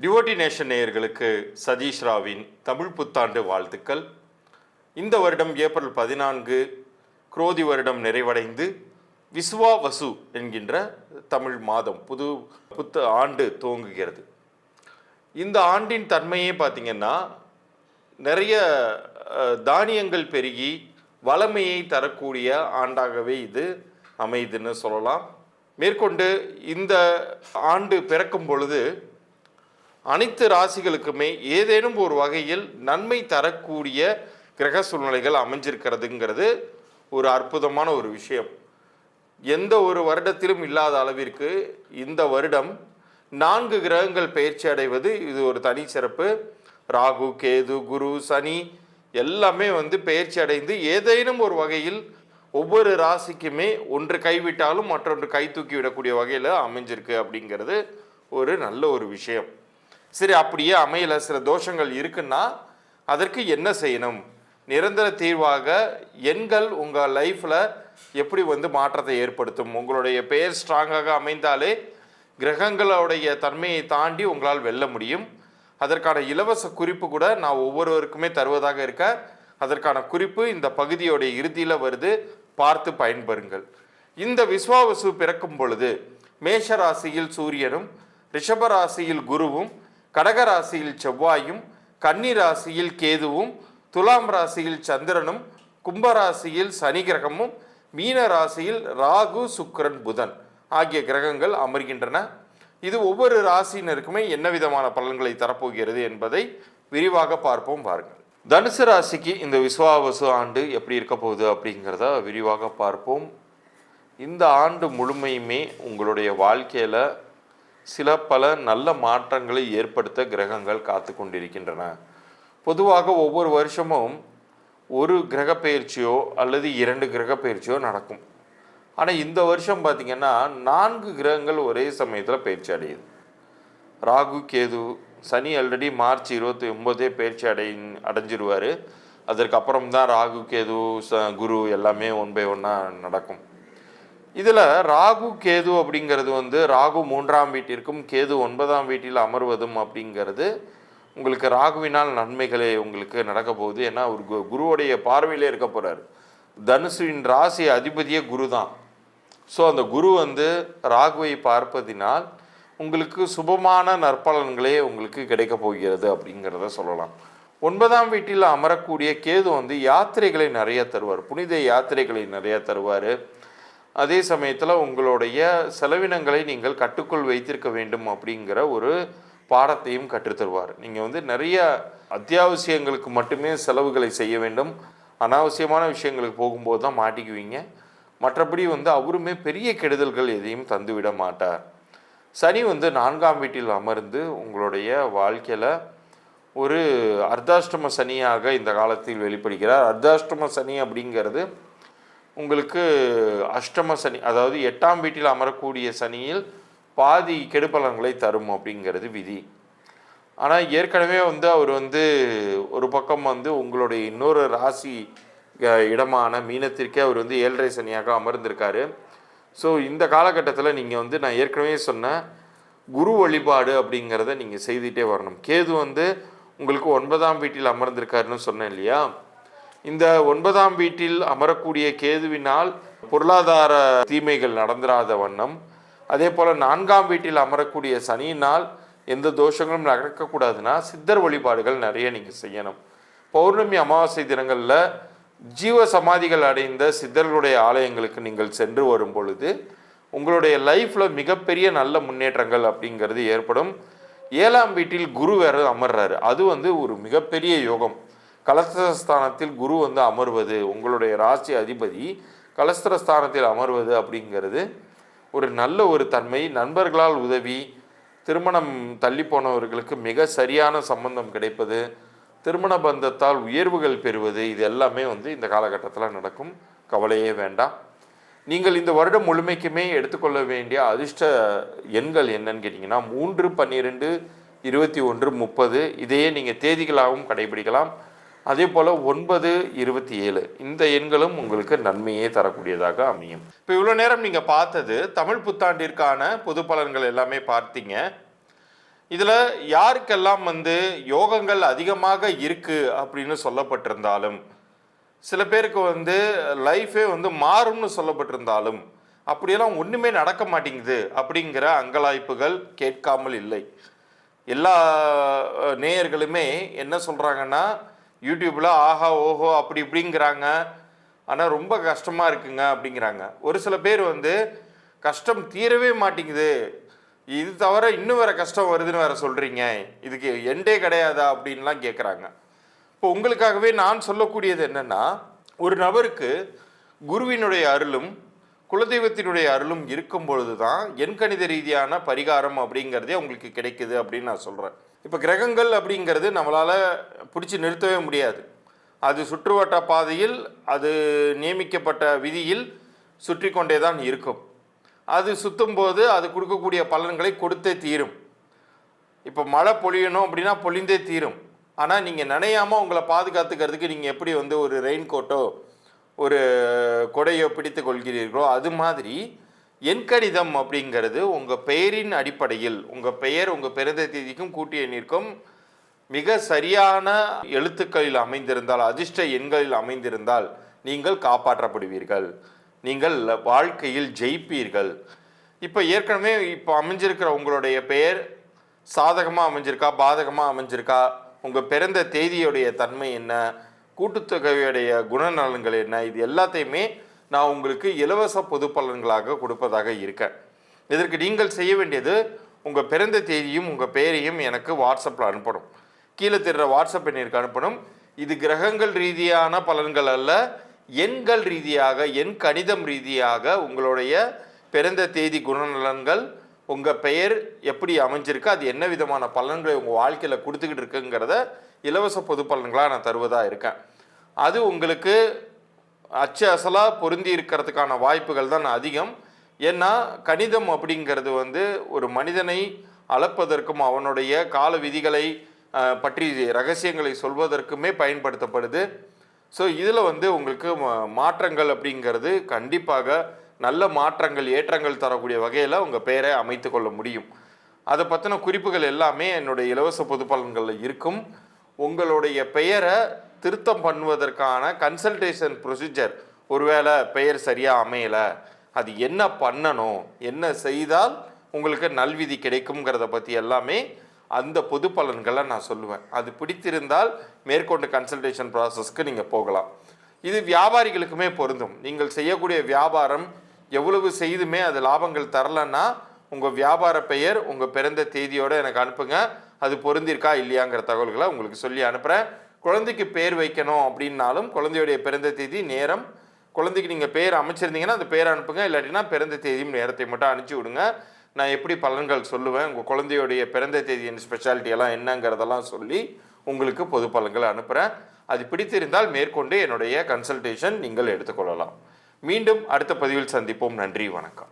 Devotee nation நேயர்களுக்கு சதீஷ் ராவின் தமிழ் புத்தாண்டு வாழ்த்துக்கள். இந்த வருடம் ஏப்ரல் பதினான்கு குரோதி வருடம் நிறைவடைந்து விஸ்வா வசு என்கின்ற தமிழ் மாதம் புது புத்த ஆண்டு துவங்குகிறது. இந்த ஆண்டின் தன்மையே பார்த்திங்கன்னா நிறைய தானியங்கள் பெருகி வளமையை தரக்கூடிய ஆண்டாகவே இது அமையுதுன்னு சொல்லலாம். மேற்கொண்டு இந்த ஆண்டு பிறக்கும் பொழுது அனைத்து ராசிகளுக்குமே ஏதேனும் ஒரு வகையில் நன்மை தரக்கூடிய கிரக சூழ்நிலைகள் அமைஞ்சிருக்கிறதுங்கிறது ஒரு அற்புதமான ஒரு விஷயம். எந்த ஒரு வருடத்திலும் இல்லாத அளவிற்கு இந்த வருடம் நான்கு கிரகங்கள் பயிற்சி அடைவது இது ஒரு தனி சிறப்பு. ராகு கேது குரு சனி எல்லாமே வந்து பயிற்சி அடைந்து ஏதேனும் ஒரு வகையில் ஒவ்வொரு ராசிக்குமே ஒன்று கைவிட்டாலும் மற்றொன்று கை தூக்கி விடக்கூடிய வகையில் அமைஞ்சிருக்கு அப்படிங்கிறது ஒரு நல்ல ஒரு விஷயம். சரி அப்படியே அமையல சில தோஷங்கள் இருக்குன்னா அதற்கு என்ன செய்யணும்? நிரந்தர தீர்வாக எண்கள் உங்கள் லைஃப்பில் எப்படி வந்து மாற்றத்தை ஏற்படுத்தும்? உங்களுடைய பெயர் ஸ்ட்ராங்காக அமைந்தாலே கிரகங்களுடைய தன்மையை தாண்டி உங்களால் வெல்ல முடியும். அதற்கான இலவச குறிப்பு கூட நான் ஒவ்வொருவருக்குமே தருவதாக இருக்க அதற்கான குறிப்பு இந்த பகுதியோடைய இறுதியில் வருது. பார்த்து பயன்பெறுங்கள். இந்த விஸ்வாவசு பிறக்கும் பொழுது மேஷ ராசியில் சூரியனும் ரிஷப ராசியில் குருவும் கடக ராசியில் செவ்வாயும் கன்னி ராசியில் கேதுவும் துலாம் ராசியில் சந்திரனும் கும்பராசியில் சனி கிரகமும் மீன ராசியில் ராகு சுக்கரன் புதன் ஆகிய கிரகங்கள் அமர்கின்றன. இது ஒவ்வொரு ராசியினருக்குமே என்ன விதமான பலன்களை தரப்போகிறது என்பதை விரிவாக பார்ப்போம் பாருங்கள். தனுசு ராசிக்கு இந்த விஸ்வாவசு ஆண்டு எப்படி இருக்க போகுது அப்படிங்கிறத விரிவாக பார்ப்போம். இந்த ஆண்டு முழுமையுமே உங்களுடைய வாழ்க்கையில் சில பல நல்ல மாற்றங்களை ஏற்படுத்த கிரகங்கள் காத்து கொண்டிருக்கின்றன. பொதுவாக ஒவ்வொரு வருஷமும் ஒரு கிரக பயிற்சியோ அல்லது இரண்டு கிரக பயிற்சியோ நடக்கும். ஆனால் இந்த வருஷம் பார்த்திங்கன்னா நான்கு கிரகங்கள் ஒரே சமயத்தில் பயிற்சி அடையுது. ராகு கேது சனி ஆல்ரெடி மார்ச் இருபத்தி ஒம்போதே பயிற்சி அடை அடைஞ்சிருவார். அதற்கப்புறம் தான் ராகு கேது ச குரு எல்லாமே ஒன் பை ஒன்னாக நடக்கும். இதில் ராகு கேது அப்படிங்கிறது வந்து ராகு மூன்றாம் வீட்டிற்கும் கேது ஒன்பதாம் வீட்டில் அமர்வதும் அப்படிங்கிறது உங்களுக்கு ராகுவினால் நன்மைகளே உங்களுக்கு நடக்க போகுது. ஏன்னா ஒரு கு- குருவுடைய பார்வையிலே இருக்க போகிறார் தனுசுவின் ராசி அதிபதியே குரு தான். ஸோ அந்த குரு வந்து ராகுவை பார்ப்பதினால் உங்களுக்கு சுபமான நற்பலன்களே உங்களுக்கு கிடைக்க போகிறது அப்படிங்கிறத சொல்லலாம். ஒன்பதாம் வீட்டில் அமரக்கூடிய கேது வந்து யாத்திரைகளை நிறைய தருவார். புனித யாத்திரைகளை நிறைய தருவார். அதே சமயத்தில் உங்களுடைய செலவினங்களை நீங்கள் கட்டுக்குள் வைத்திருக்க வேண்டும் அப்படிங்கிற ஒரு பாடத்தையும் கற்றுத்தருவார் நீங்கள் வந்து நிறைய அத்தியாவசியங்களுக்கு மட்டுமே செலவுகளை செய்ய வேண்டும். அனாவசியமான விஷயங்களுக்கு போகும்போது தான் மாட்டிக்குவீங்க. மற்றபடி வந்து அவருமே பெரிய கெடுதல்கள் எதையும் தந்துவிட மாட்டார். சனி வந்து நான்காம் வீட்டில் அமர்ந்து உங்களுடைய வாழ்க்கையில் ஒரு அர்த்தாஷ்டம சனியாக இந்த காலத்தில் வெளிப்படுகிறார். அர்த்தாஷ்டம சனி அப்படிங்கிறது உங்களுக்கு அஷ்டம சனி அதாவது எட்டாம் வீட்டில் அமரக்கூடிய சனியில் பாதி கெடுபலன்களை தரும் அப்படிங்கிறது விதி. ஆனால் ஏற்கனவே வந்து அவர் வந்து ஒரு பக்கம் வந்து உங்களுடைய இன்னொரு ராசி இடமான மீனத்திற்கே அவர் வந்து ஏழரை சனியாக அமர்ந்திருக்காரு. ஸோ இந்த காலகட்டத்தில் நீங்கள் வந்து நான் ஏற்கனவே சொன்ன குரு வழிபாடு அப்படிங்கிறத நீங்கள் செய்துகிட்டே வரணும். கேது வந்து உங்களுக்கு ஒன்பதாம் வீட்டில் அமர்ந்திருக்காருன்னு சொன்னேன் இல்லையா? இந்த ஒன்பதாம் வீட்டில் அமரக்கூடிய கேதுவினால் பொருளாதார தீமைகள் நடந்துராத வண்ணம். அதே போல் நான்காம் வீட்டில் அமரக்கூடிய சனியினால் எந்த தோஷங்களும் நடக்கக்கூடாதுன்னா சித்தர் வழிபாடுகள் நிறைய நீங்கள் செய்யணும். பௌர்ணமி அமாவாசை தினங்களில் ஜீவ சமாதிகள் அடைந்த சித்தர்களுடைய ஆலயங்களுக்கு நீங்கள் சென்று வரும் பொழுது உங்களுடைய லைஃப்பில் மிகப்பெரிய நல்ல முன்னேற்றங்கள் அப்படிங்கிறது ஏற்படும். ஏழாம் வீட்டில் குரு வேறு அமர்றாரு. அது வந்து ஒரு மிகப்பெரிய யோகம். கலஸ்திரஸ்தானத்தில் குரு வந்து அமர்வது உங்களுடைய ராசி அதிபதி கலஸ்திரஸ்தானத்தில் அமர்வது அப்படிங்கிறது ஒரு நல்ல ஒரு தன்மை. நண்பர்களால் உதவி திருமணம் தள்ளி போனவர்களுக்கு மிக சரியான சம்பந்தம் கிடைப்பது திருமண பந்தத்தால் உயர்வுகள் பெறுவது இது எல்லாமே வந்து இந்த காலகட்டத்தில் நடக்கும். கவலையே வேண்டாம். நீங்கள் இந்த வருடம் முழுமைக்குமே எடுத்துக்கொள்ள வேண்டிய அதிர்ஷ்ட எண்கள் என்னன்னு கேட்டிங்கன்னா மூன்று பன்னிரெண்டு இருபத்தி ஒன்று முப்பது. இதையே நீங்கள் தேதிகளாகவும் கடைபிடிக்கலாம். அதே போல் ஒன்பது இருபத்தி ஏழு. இந்த எண்களும் உங்களுக்கு நன்மையே தரக்கூடியதாக அமையும். இப்போ இவ்வளோ நேரம் நீங்கள் பார்த்தது தமிழ் புத்தாண்டிற்கான பொது பலன்கள் எல்லாமே பார்த்தீங்க. இதில் யாருக்கெல்லாம் வந்து யோகங்கள் அதிகமாக இருக்குது அப்படின்னு சொல்லப்பட்டிருந்தாலும் சில பேருக்கு வந்து லைஃபே வந்து மாறும்னு சொல்லப்பட்டிருந்தாலும் அப்படியெல்லாம் ஒன்றுமே நடக்க மாட்டேங்குது அப்படிங்கிற அங்கலாய்ப்புகள் கேட்காமல் இல்லை. எல்லா நேயர்களுமே என்ன சொல்கிறாங்கன்னா யூடியூப்பில் ஆஹா ஓஹோ அப்படி இப்படிங்கிறாங்க. ஆனால் ரொம்ப கஷ்டமாக இருக்குங்க அப்படிங்கிறாங்க. ஒரு சில பேர் வந்து கஷ்டம் தீரவே மாட்டேங்குது. இது தவிர இன்னும் வேறு கஷ்டம் வருதுன்னு வேறு சொல்கிறீங்க இதுக்கு எண்டே கிடையாதா அப்படின்லாம் கேட்குறாங்க இப்போ உங்களுக்காகவே நான் சொல்லக்கூடியது என்னன்னா ஒரு நபருக்கு குருவினுடைய அருளும் குலதெய்வத்தினுடைய அருளும் இருக்கும் பொழுது தான் எண்கணித ரீதியான பரிகாரம் அப்படிங்கிறதே உங்களுக்கு கிடைக்குது அப்படின்னு நான் சொல்கிறேன் இப்போ கிரகங்கள் அப்படிங்கிறது நம்மளால் பிடிச்சி நிறுத்தவே முடியாது. அது சுற்றுவட்ட பாதையில் அது நியமிக்கப்பட்ட விதியில் சுற்றி கொண்டே தான் இருக்கும். அது சுற்றும் போது அது கொடுக்கக்கூடிய பலன்களை கொடுத்தே தீரும். இப்போ மழை பொழியணும் அப்படின்னா பொழிந்தே தீரும். ஆனால் நீங்கள் நனையாமல் உங்களை பாதுகாத்துக்கிறதுக்கு நீங்கள் எப்படி வந்து ஒரு ரெயின் கோட்டோ ஒரு கொடையோ பிடித்து கொள்கிறீர்களோ அது மாதிரி எண்கணிதம் அப்படிங்கிறது உங்கள் பெயரின் அடிப்படையில் உங்கள் பெயர் உங்கள் பிறந்த தேதிக்கும் கூட்டிய எண்ணிற்கும் மிக சரியான எழுத்துக்களில் அமைந்திருந்தால் அதிர்ஷ்ட எண்களில் அமைந்திருந்தால் நீங்கள் காப்பாற்றப்படுவீர்கள். நீங்கள் வாழ்க்கையில் ஜெயிப்பீர்கள். இப்போ ஏற்கனவே இப்போ அமைஞ்சிருக்கிற உங்களுடைய பெயர் சாதகமாக அமைஞ்சிருக்கா பாதகமாக அமைஞ்சிருக்கா? உங்கள் பிறந்த தேதியுடைய தன்மை என்ன? கூட்டுத்தொகையுடைய குணநலன்கள் என்ன? இது எல்லாத்தையுமே நான் உங்களுக்கு இலவச பொது பலன்களாக கொடுப்பதாக இருக்கேன் இதற்கு நீங்கள் செய்ய வேண்டியது உங்கள் பிறந்த தேதியும் உங்கள் பெயரையும் எனக்கு வாட்ஸ்அப்பில் அனுப்பணும். கீழே தெரிகிற வாட்ஸ்அப் எண்ணிற்கு அனுப்பணும். இது கிரகங்கள் ரீதியான பலன்கள் அல்ல எண்கள் ரீதியாக எண் கணிதம் ரீதியாக உங்களுடைய பிறந்த தேதி குணநலன்கள் உங்கள் பெயர் எப்படி அமைஞ்சிருக்கு அது என்ன விதமான பலன்களை உங்கள் வாழ்க்கையில் கொடுத்துக்கிட்டு இருக்குங்கிறத இலவச பொது பலன்களாக நான் தருவதாக இருக்கேன். அது உங்களுக்கு அச்சு அசலாக பொருந்தி இருக்கிறதுக்கான வாய்ப்புகள் தான் அதிகம். ஏன்னா கணிதம் அப்படிங்கிறது வந்து ஒரு மனிதனை அளப்பதற்கும் அவனுடைய கால விதிகளை பற்றி ரகசியங்களை சொல்வதற்குமே பயன்படுத்தப்படுது. ஸோ இதில் வந்து உங்களுக்கு மா- மாற்றங்கள் அப்படிங்கிறது கண்டிப்பாக நல்ல மாற்றங்கள் ஏற்றங்கள் தரக்கூடிய வகையில் உங்கள் பெயரை அமைத்து கொள்ள முடியும். அதை பற்றின குறிப்புகள் எல்லாமே என்னுடைய இலவச பொது பலன்களில் இருக்கும். உங்களுடைய பெயரை திருத்தம் பண்ணுவதற்கான கன்சல்டேஷன் ப்ரொசீஜர் ஒருவேளை பெயர் சரியாக அமையலை அது என்ன பண்ணணும் என்ன செய்தால் உங்களுக்கு நல்விதி கிடைக்குங்கிறத பற்றி எல்லாமே அந்த பொது பலன்களை நான் சொல்லுவேன். அது பிடித்திருந்தால் மேற்கொண்டு கன்சல்டேஷன் ப்ராசஸ்க்கு நீங்கள் போகலாம். இது வியாபாரிகளுக்குமே பொருந்தும். நீங்கள் செய்யக்கூடிய வியாபாரம் எவ்வளவு செய்துமே அது லாபங்கள் தரலன்னா உங்கள் வியாபார பெயர் உங்கள் பிறந்த தேதியோடு எனக்கு அனுப்புங்க. அது பொருந்திருக்கா இல்லையாங்கிற தகவல்களை உங்களுக்கு சொல்லி அனுப்புகிறேன் குழந்தைக்கு பேர் வைக்கணும் அப்படின்னாலும் குழந்தையுடைய பிறந்த தேதி நேரம். குழந்தைக்கு நீங்கள் பேர் அமைச்சிருந்தீங்கன்னா அந்த பேர் அனுப்புங்க. இல்லாட்டினா பிறந்த தேதியும் நேரத்தை மட்டும் அனுப்பிச்சி விடுங்க. நான் எப்படி பலன்கள் சொல்லுவேன்? உங்கள் குழந்தையுடைய பிறந்த தேதியின் ஸ்பெஷாலிட்டியெல்லாம் என்னங்கிறதெல்லாம் சொல்லி உங்களுக்கு பொது பலன்களை அனுப்புகிறேன் அது பிடித்திருந்தால் மேற்கொண்டு என்னுடைய கன்சல்டேஷன் நீங்கள் எடுத்துக்கொள்ளலாம். மீண்டும் அடுத்த பதிவில் சந்திப்போம். நன்றி வணக்கம்.